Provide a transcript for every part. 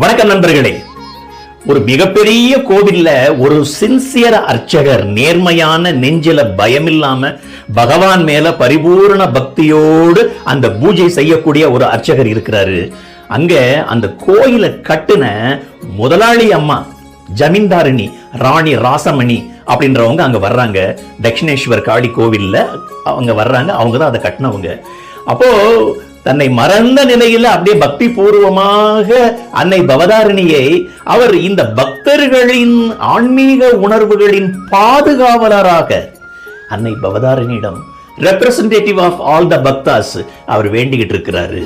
வணக்கம் நண்பர்களே. ஒரு மிகப்பெரிய கோவில்ல ஒரு சின்சியர் அர்ச்சகர் நேர்மையான நெஞ்சில பயமில்லாம பகவான் மேல பரிபூரண பக்தியோடு அந்த பூஜை செய்யக்கூடிய ஒரு அர்ச்சகர் இருக்கிறாரு. அங்க அந்த கோயிலை கட்டுன முதலாளி அம்மா ஜமீன்தாரிணி ராணி ராசமணி அப்படின்றவங்க அங்க வர்றாங்க. தட்சிணேஸ்வர் காளி கோவில்ல அவங்க வர்றாங்க. அவங்க தான் அதை கட்டினவங்க. அப்போ தன்னை மறந்த நிலையில அப்படியே பக்தி பூர்வமாக அன்னை பவதாரிணியை அவர் இந்த பக்தர்களின் ஆன்மீக உணர்வுகளின் பாதுகாவலராக அன்னை பவதாரிணியிடம் representative of all the bhaktas அவர் வேண்டிக்கிட்டு இருக்கிறாரு.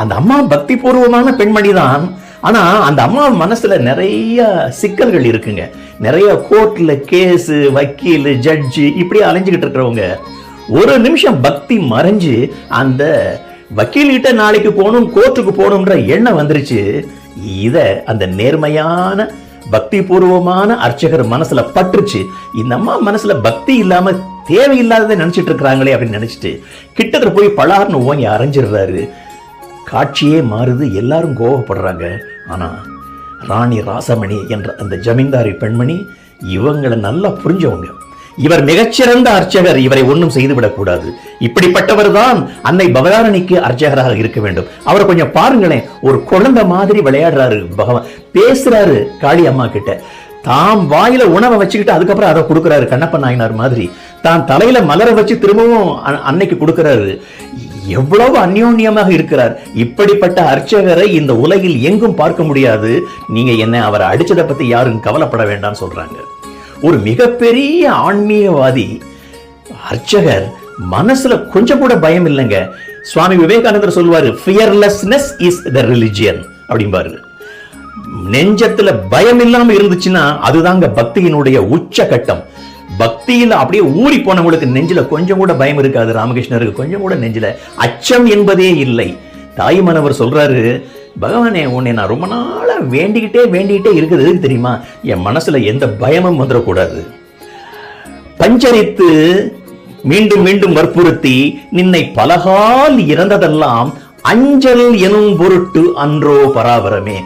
அந்த அம்மா பக்தி பூர்வமான பெண்மணி தான் ஆனா அந்த அம்மா மனசுல நிறைய சிக்கல்கள் இருக்குங்க. நிறைய கோர்ட்ல கேஸ் வக்கீல் ஜட்ஜி இப்படி அலைஞ்சுக்கிட்டு இருக்கிறவங்க. ஒரு நிமிஷம் பக்தி மறைஞ்சு அந்த வக்கீல்கிட்ட நாளைக்கு போகணும் கோர்ட்டுக்கு போகணுன்ற எண்ணம் வந்துருச்சு. இத அந்த நேர்மையான பக்தி பூர்வமான அர்ச்சகர் மனசுல பற்றுச்சு இந்த அம்மா மனசுல பக்தி இல்லாம தேவையில்லாததை நினைச்சிட்டு இருக்கிறாங்களே அப்படின்னு நினைச்சிட்டு கிட்டத்தட்ட போய் பலார்னு ஓங்கி அரைஞ்சிடுறாரு. காட்சியே மாறுது எல்லாரும் கோவப்படுறாங்க. ஆனா ராணி ராசமணி என்ற அந்த ஜமீன்தாரி பெண்மணி இவங்களை நல்லா புரிஞ்சவங்க. இவர் மிகச்சிறந்த அர்ச்சகர் இவரை ஒன்றும் செய்துவிடக்கூடாது. இப்படிப்பட்டவர் தான் அன்னை பவதாரணிக்கு அர்ச்சகராக இருக்க வேண்டும். அவரை கொஞ்சம் பாருங்களேன் ஒரு குழந்தை மாதிரி விளையாடுறாரு பகவான் பேசுறாரு காளி அம்மா கிட்ட. தாம் வாயில உணவை வச்சுக்கிட்டு அதுக்கப்புறம் அதை கொடுக்குறாரு கண்ணப்ப நாயனார் மாதிரி. தான் தலையில மலரை வச்சு திரும்பவும் அன்னைக்கு கொடுக்குறாரு. எவ்வளவு அந்யோன்யமாக இருக்கிறார். இப்படிப்பட்ட அர்ச்சகரை இந்த உலகில் எங்கும் பார்க்க முடியாது. நீங்க என்ன அவரை அடிச்சதை பத்தி யாரும் கவலைப்பட வேண்டாம்னு சொல்றாங்க. ஒரு மிகப்பெரிய ஆன்மீகவாதி அர்ச்சகர் மனசுல கொஞ்சம் கூட பயம் இல்லைங்க. சுவாமி விவேகானந்தர் சொல்வாரு ஃபியர்லெஸ்னஸ் இஸ் த ரிலிஜியன் அப்படிம்பாரு. நெஞ்சத்துல பயம் இல்லாம இருந்துச்சுன்னா அதுதாங்க பக்தியினுடைய உச்சகட்டம். பக்தியில அப்படியே ஊறி போனவங்களுக்கு நெஞ்சில கொஞ்சம் கூட பயம் இருக்காது ராமகிருஷ்ணருக்கு. கொஞ்சம் கூட நெஞ்சில அச்சம் என்பதே இல்லை. தாய்மனவர் சொல்றாரு பகவானே உன்னை நான் ரொம்ப நாளா வேண்டிக்கிட்டே வேண்டிக்கிட்டே இருக்குது. எதுக்கு தெரியுமா? என் மனசுல எந்த பயமும் வந்துடக்கூடாது. பஞ்சரித்து மீண்டும் மீண்டும் வற்புறுத்தி நின்னை பலகால் இறந்ததெல்லாம் அஞ்சல் எனும் பொருட்டு அன்றோ பராபரமே.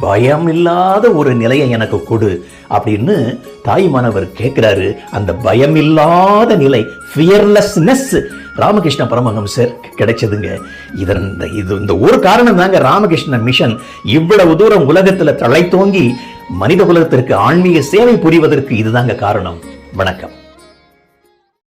பயம் இல்லாத ஒரு நிலையை எனக்கு கொடு அப்படின்னு தாய் மாணவர் கேட்கிறாரு. அந்த பயம் இல்லாத நிலை ஃபியர்லெஸ்னஸ் ராமகிருஷ்ண பரமஹம்சர் கிடைச்சதுங்க. இதன் இது இந்த ஒரு காரணம் தாங்க ராமகிருஷ்ண மிஷன் இவ்வளவு தூரம் உலகத்துல தழைத்தோங்கி மனித குலத்திற்கு ஆன்மீக சேவை புரிவதற்கு இதுதாங்க காரணம். வணக்கம்.